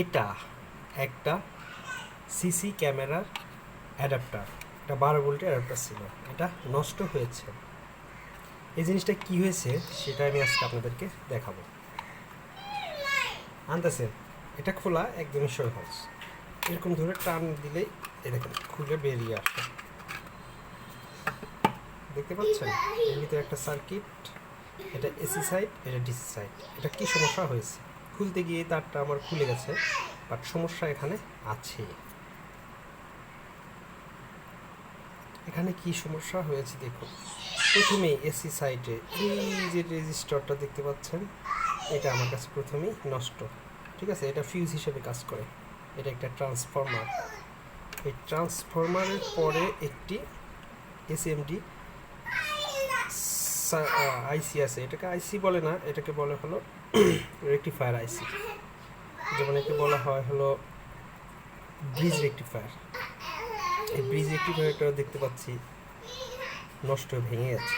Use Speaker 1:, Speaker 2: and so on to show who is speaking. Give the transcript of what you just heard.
Speaker 1: এটা একটা সিসি ক্যামেরার অ্যাডাপ্টার। এটা বারো ভোল্টের অ্যাডাপ্টার ছিল। এটা নষ্ট হয়েছে। এই জিনিসটা কি হয়েছে সেটা আমি আজকে আপনাদেরকে দেখাবো। আনতেছেন। এটা খোলা একদমই সহজ। এরকম ধরে টান দিলেই দেখেন, খুলে বেরিয়ে আসে। দেখতে পাচ্ছেন? এর ভিতরে একটা সার্কিট, এটা এসি সাইড এটা ডিসি সাইড এটা কি সমস্যা হয়েছে? খুলতে গিয়ে তারটা আমার খুলে গেছে বাট সমস্যা এখানে আছে। এখানে কি সমস্যা হয়েছে দেখুন। প্রথমে এসি সাইডে এই যে রেজিস্টারটা দেখতে পাচ্ছেন, এটা আমার কাছে প্রথমেই নষ্ট। ঠিক আছে? এটা ফিউজ হিসেবে কাজ করে। এটা একটা ট্রান্সফরমার এই ট্রান্সফরমারের পরে একটি এসএমডি আইসি আছে। এটাকে আইসি বলে না, এটাকে বলে হলো রেকটিফায়ার আইসি যেমন একে বলা হয় হলো ব্রিজ রেকটিফায়ার এই ব্রিজ রেকটিফায়ারটা দেখতে পাচ্ছি নষ্ট ভেঙে যাচ্ছে